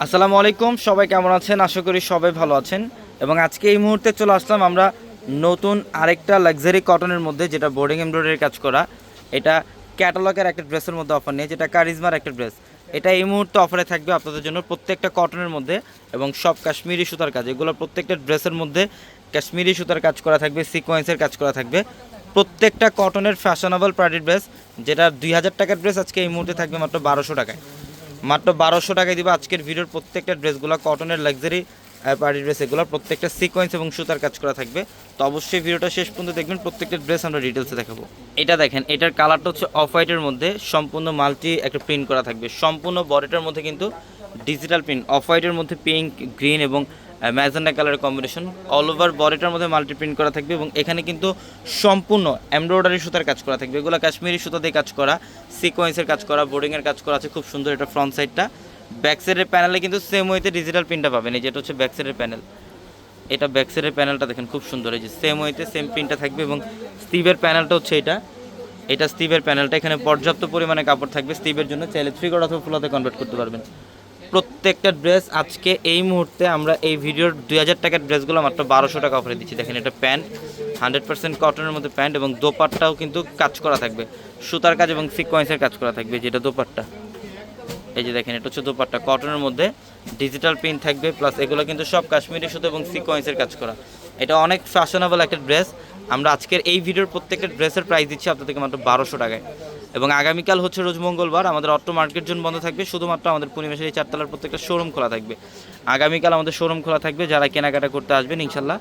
আসসালামু আলাইকুম, সবাই কেমন আছেন? আশা করি সবাই ভালো আছেন। এবং আজকে এই মুহূর্তে চলে আসলাম আমরা নতুন আরেকটা লাক্সারি কটনের মধ্যে, যেটা বোর্ডিং এমব্রয়ডারি কাজ করা। এটা ক্যাটালগের একটা ড্রেসের মধ্যে অফার নিয়ে যেটা কারিজমার একটা ড্রেস এটা এই মুহূর্তে অফারে থাকবে আপনাদের জন্য প্রত্যেকটা কটনের মধ্যে এবং সব কাশ্মীরি সুতার কাজ। এগুলো প্রত্যেকটা ড্রেসের মধ্যে কাশ্মীরি সুতার কাজ করা থাকবে সিকোয়েন্সের কাজ করা থাকবে। প্রত্যেকটা কটনের ফ্যাশনেবল পার্টি ড্রেস যেটা দুই হাজার টাকার ড্রেস আজকে এই মুহূর্তে থাকবে মাত্র বারোশো টাকায়। মাত্র বারোশো টাকায় দিবে আজকের ভিডিওর প্রত্যেকটা ড্রেসগুলো কটনের লাক্সারি পার্টি ড্রেস এগুলো প্রত্যেকটা সিকোয়েন্স এবং সুতার কাজ করা থাকবে। তো অবশ্যই ভিডিওটা শেষ পর্যন্ত দেখবেন, প্রত্যেকটা ড্রেস আমরা ডিটেলসে দেখাবো। এটা দেখেন, এটার কালারটা হচ্ছে অফ হোয়াইটের মধ্যে সম্পূর্ণ মাল্টি একটা প্রিন্ট করা থাকবে। সম্পূর্ণ বডিটার মধ্যে কিন্তু ডিজিটাল প্রিন্ট অফ হোয়াইটের মধ্যে পিঙ্ক গ্রিন এবং ম্যাজেন্ডা কালারের কম্বিনেশন অল ওভার বডিটার মধ্যে মাল্টি প্রিন্ট করা থাকবে এবং এখানে কিন্তু সম্পূর্ণ এমব্রয়ডারি সুতার কাজ করা থাকবে। এগুলো কাশ্মীরি সুতা দিয়ে কাজ করা সিকোয়েন্সের কাজ করা বোর্ডিংয়ের কাজ করা আছে খুব সুন্দর এটা ফ্রন্ট সাইডটা ব্যাক সাইডের প্যানেলে কিন্তু সেম ওয়েতে ডিজিটাল প্রিন্টটা পাবেন। এই যেটা হচ্ছে ব্যাক সাইডের প্যানেল এটা ব্যাক সাইডের প্যানেলটা দেখেন খুব সুন্দর। এই যে সেম ওয়েতে সেম প্রিন্টটা থাকবে এবং স্টিভের প্যানেলটা হচ্ছে এটা। এটা স্টিভের প্যানেলটা এখানে পর্যাপ্ত পরিমাণে কাপড় থাকবে স্টিভের জন্য। চাইলে থ্রি কোড অথবা ফুলাতে কনভার্ট করতে পারবেন। প্রত্যেকটা ড্রেস আজকে এই মুহূর্তে আমরা এই ভিডিওর দুই হাজার টাকার ড্রেসগুলো মাত্র বারোশো টাকা অফারে দিচ্ছি। দেখেন, এটা প্যান্ট হান্ড্রেড পার্সেন্ট কটনের মধ্যে প্যান্ট এবং দোপাট্টাও কিন্তু কাজ করা থাকবে। সুতার কাজ এবং সিকোয়েন্সের কাজ করা থাকবে, যেটা দোপাট্টা। এই যে দেখেন, এটা হচ্ছে দোপাট্টা। কটনের মধ্যে ডিজিটাল প্রিন্ট থাকবে প্লাস এগুলো কিন্তু সব কাশ্মীরি সুতো এবং সিকোয়েন্সের কাজ করা। এটা অনেক ফ্যাশনেবল একটা ড্রেস আমরা আজকের এই ভিডিওর প্রত্যেকটা ড্রেসের প্রাইস দিচ্ছি আপনাদেরকে মাত্র বারোশো টাকায়। এবং আগামীকাল হচ্ছে রোজ মঙ্গলবার, আমাদের অটো মার্কেট জোন বন্ধ থাকবে। শুধুমাত্র আমাদের পরিবেশের এই চারতলার প্রত্যেকটা শোরুম খোলা থাকবে। আগামীকাল আমাদের শোরুম খোলা থাকবে, যারা কেনাকাটা করতে আসবেন ইনশাল্লাহ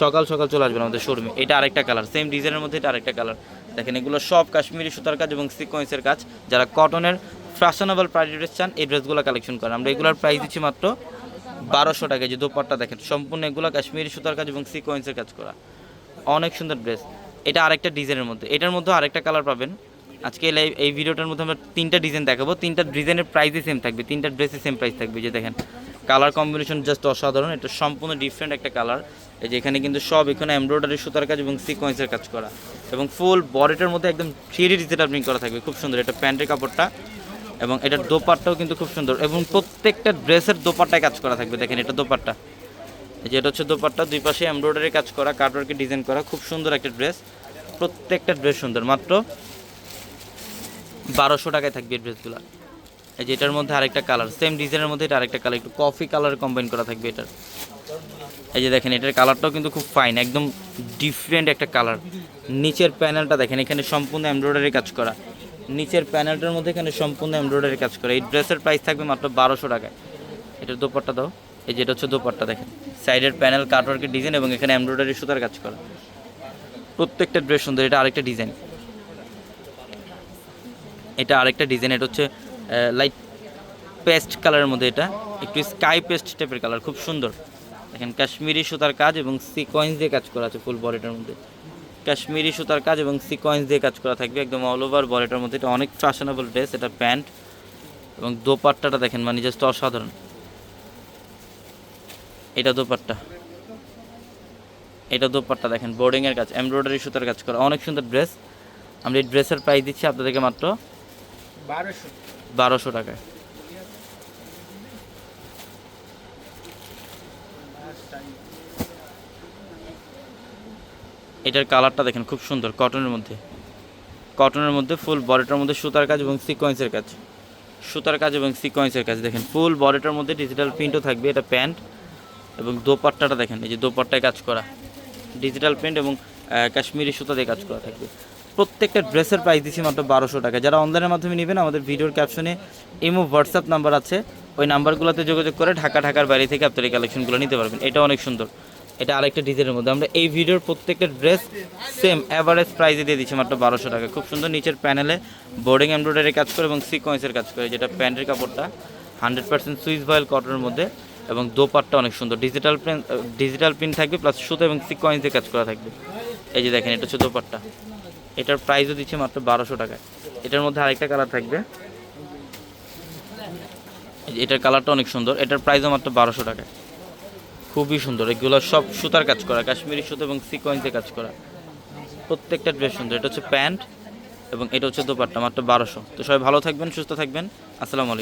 সকাল সকাল চলে আসবেন আমাদের শোরুমে এটা আরেকটা কালার সেম ডিজাইনের মধ্যে এটা আরেকটা কালার দেখেন এগুলো সব কাশ্মীরি সুতার কাজ এবং সিকোয়েন্সের কাজ। যারা কটনের ফ্যাশনেবল পার্টি ড্রেস চান, এই ড্রেসগুলো কালেকশন করেন। আমরা এগুলোর প্রাইস দিচ্ছি মাত্র বারোশো টাকা। যে দোপাট্টা দেখেন, সম্পূর্ণ এগুলো কাশ্মীরি সুতার কাজ এবং সিকোয়েন্সের কাজ করা। অনেক সুন্দর ড্রেস এটা আরেকটা ডিজাইনের মধ্যে। এটার মধ্যে আরেকটা কালার পাবেন। আজকে এই এই ভিডিওটার মধ্যে আমরা তিনটা ডিজাইন দেখাবো। তিনটা ডিজাইনের প্রাইসই সেম থাকবে। তিনটা ড্রেসে সেম প্রাইস থাকবে। যে দেখেন কালার কম্বিনেশন জাস্ট অসাধারণ। এটা সম্পূর্ণ ডিফারেন্ট একটা কালার এই যে এখানে কিন্তু সব এখানে এমব্রয়ডারি সুতার কাজ এবং সিকোয়েন্সের কাজ করা। এবং ফুল বডিটার মধ্যে একদম থ্রি ডিজিটাল প্রিন্ট করা থাকবে। খুব সুন্দর। এটা প্যান্টের কাপড়টা এবং এটার দোপাট্টাও কিন্তু খুব সুন্দর। এবং প্রত্যেকটা ড্রেসের দোপাট্টায় কাজ করা থাকবে। দেখেন, এটা দোপাট্টা। এই যে এটা হচ্ছে দোপাট্টা। দুই পাশে এমব্রয়ডারি কাজ করা কাটওয়ার্কে ডিজাইন করা। খুব সুন্দর একটা ড্রেস প্রত্যেকটা ড্রেস সুন্দর। মাত্র বারোশো টাকায় থাকবে এই ড্রেসগুলো এই যে এটার মধ্যে আরেকটা কালার সেম ডিজাইনের মধ্যে এটা আরেকটা কালার একটু কফি কালার কম্বাইন করা থাকবে এটার। এই যে দেখেন, এটার কালারটাও কিন্তু খুব ফাইন একদম ডিফারেন্ট একটা কালার নিচের প্যানেলটা দেখেন, এখানে সম্পূর্ণ এমব্রয়ডারি কাজ করা। নিচের প্যানেলটার মধ্যে এখানে সম্পূর্ণ এমব্রয়ডারি কাজ করা। এই ড্রেসের প্রাইস থাকবে মাত্র বারোশো টাকায়। এটার দোপাট্টা দাও। এই যেটা হচ্ছে দোপাট্টা, দেখেন। সাইডের প্যানেল কাটওয়ার্কের ডিজাইন এবং এখানে এমব্রয়ডারি সুতার কাজ করা। প্রত্যেকটা ড্রেস সুন্দর, এটা আরেকটা ডিজাইন এটা আরেকটা ডিজাইন এটা হচ্ছে লাইট পেস্ট কালারের মধ্যে এটা। একটু স্কাই পেস্ট টাইপের কালার খুব সুন্দর। দেখেন, কাশ্মীরি সুতার কাজ এবং সিকোয়েন্স দিয়ে কাজ করা আছে ফুল বডিটার মধ্যে। কাশ্মীরি সুতার কাজ এবং সিকোয়েন্স দিয়ে কাজ করা থাকবে একদম অল ওভার বডিটার মধ্যে। এটা অনেক ফ্যাশনেবল ড্রেস এটা প্যান্ট এবং দোপাট্টাটা দেখেন মানে জাস্ট অসাধারণ। এটা দোপাট্টা। এটা দোপাট্টা দেখেন বোর্ডিংয়ের কাজ এমব্রয়ডারি সুতার কাজ করা, অনেক সুন্দর ড্রেস আমরা এই ড্রেসের প্রাইস দিচ্ছি আপনাদেরকে মাত্র বারোশো। টাকায়। এটার কালারটা দেখেন, খুব সুন্দর, কটনের মধ্যে। কটনের মধ্যে ফুল বডিটার মধ্যে সুতার কাজ এবং সিকোয়েন্সের কাজ। সুতার কাজ এবং সিকোয়েন্সের কাজ দেখেন ফুল বডিটার মধ্যে ডিজিটাল প্রিন্টও থাকবে, এটা প্যান্ট। এবং দোপাট্টাটা দেখেন, এই যে দোপাট্টায় কাজ করা। ডিজিটাল প্রিন্ট এবং কাশ্মীরি সুতা দিয়ে কাজ করা থাকবে। প্রত্যেকটা ড্রেসের প্রাইস দিচ্ছি মাত্র বারোশো টাকা। যারা অনলাইনের মাধ্যমে নেবেন, আমাদের ভিডিওর ক্যাপশনে ইমো হোয়াটসঅ্যাপ নাম্বার আছে। ওই নাম্বারগুলোতে যোগাযোগ করে ঢাকা, ঢাকার বাইরে থেকে আপনার এই কালেকশনগুলো নিতে পারবেন। এটা অনেক সুন্দর। এটা আরেকটা ডিজাইনের মধ্যে। আমরা এই ভিডিওর প্রত্যেকটা ড্রেস সেম অ্যাভারেজ প্রাইসে দিয়ে দিচ্ছি মাত্র বারোশো টাকা। খুব সুন্দর নিচের প্যানেলে বোর্ডিং এমব্রয়ডারি কাজ করে এবং সিকোয়েন্সের কাজ করে, যেটা প্যান্টের কাপড়টা। হান্ড্রেড পার্সেন্ট সুইস ভয়েল কটনের মধ্যে এবং দোপাট্টা অনেক সুন্দর। ডিজিটাল প্রিন্ট ডিজিটাল প্রিন্ট থাকবে প্লাস সুতো এবং সিকোয়েন্স দিয়ে কাজ করা থাকবে। এই যে দেখেন, এটা হচ্ছে দোপাট্টা। এটার প্রাইসও দিচ্ছে মাত্র বারোশো টাকায়। এটার মধ্যে আরেকটা কালার থাকবে। এটার কালারটা অনেক সুন্দর। এটার প্রাইসও মাত্র বারোশো টাকায়। খুবই সুন্দর। এগুলো সব সুতার কাজ করা, কাশ্মীরি সুতো এবং সিকোয়েন্সে কাজ করা। প্রত্যেকটা ড্রেস সুন্দর। এটা হচ্ছে প্যান্ট এবং এটা হচ্ছে দোপাট্টা, মাত্র বারোশো। তো সবাই ভালো থাকবেন, সুস্থ থাকবেন। আসসালামু আলাইকুম।